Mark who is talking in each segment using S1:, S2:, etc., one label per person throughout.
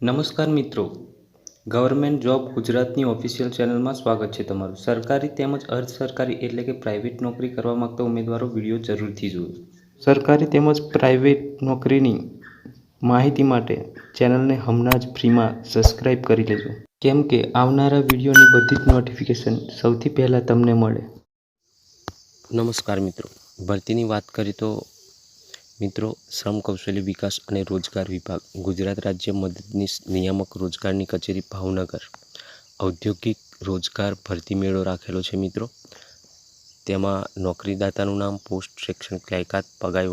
S1: નમસ્કાર મિત્રો. Government job ગુજરાતની ઓફિશિયલ ચેનલમાં સ્વાગત છે તમારું. સરકારી તેમજ અર્ધ સરકારી એટલે કે પ્રાઇવેટ નોકરી કરવા માગતા ઉમેદવારો વીડિયો જરૂરથી જુઓ. સરકારી તેમજ પ્રાઇવેટ નોકરીની માહિતી માટે ચેનલને હમણાં જ ફ્રીમાં સબસ્ક્રાઇબ કરી લેજો. કેમ કે આવનારા વિડીયોની બધી જ નોટિફિકેશન સૌથી પહેલાં તમને મળે.
S2: નમસ્કાર મિત્રો. ભરતીની વાત કરીએ તો મિત્રો શ્રમ કૌશલ્ય વિકાસ અને રોજગાર વિભાગ, ગુજરાત રાજ્ય મદદનીશ નિયામક રોજગારની કચેરી, ભાવનગર. ઔદ્યોગિક રોજગાર ભરતી મેળો રાખેલો છે મિત્રો. તેમાં નોકરીદાતાનું નામ, પોસ્ટ શૈક્ષણિક લાયકાત પગાઈ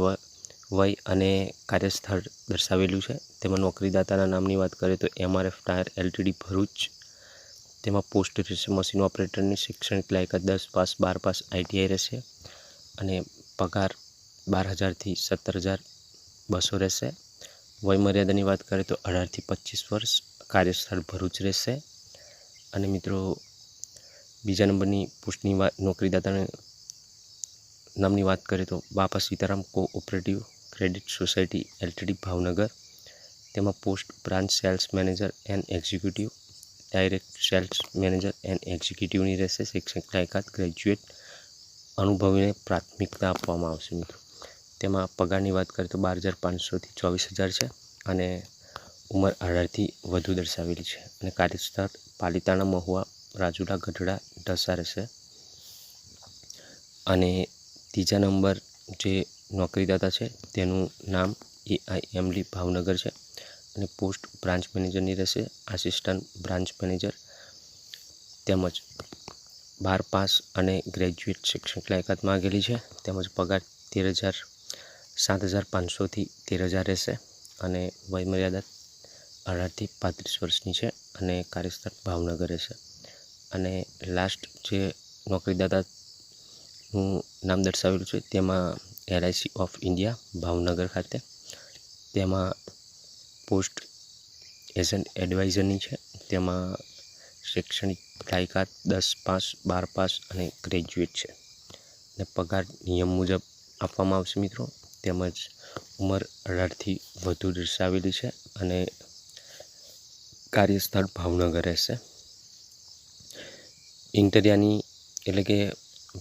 S2: વય અને કાર્યસ્થળ દર્શાવેલું છે. તેમાં નોકરીદાતાના નામની વાત કરીએ તો એમઆરએફ ટાયર એલટીડી ભરૂચ. તેમાં પોસ્ટ રહેશે મશીન ઓપરેટરની શૈક્ષણિક લાયકાત દસ પાસ, બાર પાસ આઈટીઆઈ રહેશે. અને પગાર બાર હજારથી સત્તર હજાર બસો રહેશે. વયમર્યાદાની વાત કરીએ તો અઢારથી પચીસ વર્ષ કાર્યસ્થળ ભરૂચ રહેશે. અને મિત્રો, બીજા નંબરની પોસ્ટની વાત, નોકરીદાતાને નામની વાત કરીએ તો Bapa Sitaram cooperative credit society LTD Bhavnagar. તેમાં post branch sales manager and executive, direct sales manager and એક્ઝિક્યુટિવની રહેશે. શૈક્ષણિક લાયકાત, ગ્રેજ્યુએટ અનુભવીને પ્રાથમિકતા આપવામાં આવશે મિત્રો. તેમાં પગારની વાત કરીએ તો બાર હજાર પાંચસોથી ચોવીસ હજાર છે અને ઉંમર અઢારથી વધુ દર્શાવેલી છે. અને કાર્યસ્થળ પાલિતાણા, મહુવા, રાજુલા, ગઢડા, ઢસા રહેશે. અને ત્રીજા નંબર જે નોકરીદાતા છે તેનું નામ એઆઈએમલી ભાવનગર છે અને પોસ્ટ બ્રાન્ચ મેનેજરની રહેશે, આસિસ્ટન્ટ બ્રાન્ચ મેનેજર તેમજ બાર પાસ અને ગ્રેજ્યુએટ શૈક્ષણિક લાયકાત માગેલી છે. તેમજ પગાર તેર હજાર સાત હજાર પાંચસોથી તેર હજાર રહેશે અને વયમર્યાદા અઢારથી પાંત્રીસ વર્ષની છે અને કાર્યસ્થળ ભાવનગર રહેશે. અને લાસ્ટ જે નોકરીદાતાનું નામ દર્શાવેલું છે તેમાં એલઆઈસી ઓફ ઇન્ડિયા ભાવનગર ખાતે. તેમાં પોસ્ટ એજન્ટ એડવાઇઝરની છે. તેમાં શૈક્ષણિક લાયકાત દસ પાસ બાર પાસ અને ગ્રેજ્યુએટ છે. અને પગાર નિયમ મુજબ આપવામાં આવશે મિત્રો. તેમજ ઉંમર અઢારથી વધુ દર્શાવેલી છે અને કાર્યસ્થળ ભાવનગર રહેશે. ઇન્ટરિયાની એટલે કે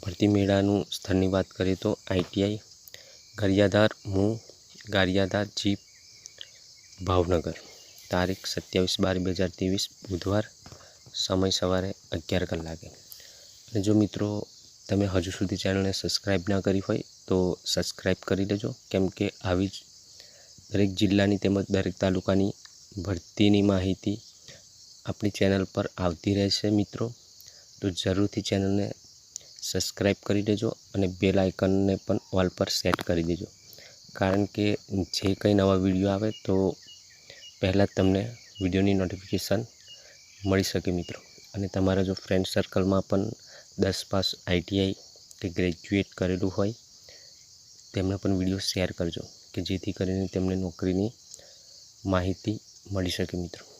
S2: ભરતી મેળાનું સ્થળની વાત કરીએ તો આઈટીઆઈ ગરિયાધાર મુ, ગારિયાધાર જીપ, ભાવનગર. તારીખ સત્યાવીસ બાર બે હજાર ત્રેવીસ, બુધવાર, સમય સવારે અગિયાર કલાકે. અને જો મિત્રો, તમે હજુ સુધી ચેનલને સબસ્ક્રાઈબ ના કરી હોય તો સબસ્ક્રાઈબ કરી લેજો કેમ કે આવી જ દરેક જિલ્લાની તેમજ દરેક તાલુકાની ભરતીની માહિતી આપણી ચેનલ પર આવતી રહેશે મિત્રો. તો જરૂરથી ચેનલને સબસ્ક્રાઈબ કરી દેજો અને બેલ આઇકનને પણ ઓલ પર સેટ કરી દેજો. કારણ કે જે કંઈ નવા વીડિયો આવે તો પહેલાં તમને વિડીયોની નોટિફિકેશન મળી શકે મિત્રો. અને તમારા જો ફ્રેન્ડ સર્કલમાં પણ દસ પાસ આઈટીઆઈ કે ગ્રેજ્યુએટ કરેલું હોય તેમને પણ વીડિયો શેર કરજો કે જેથી કરીને તેમને નોકરીની માહિતી મળી શકે મિત્રો.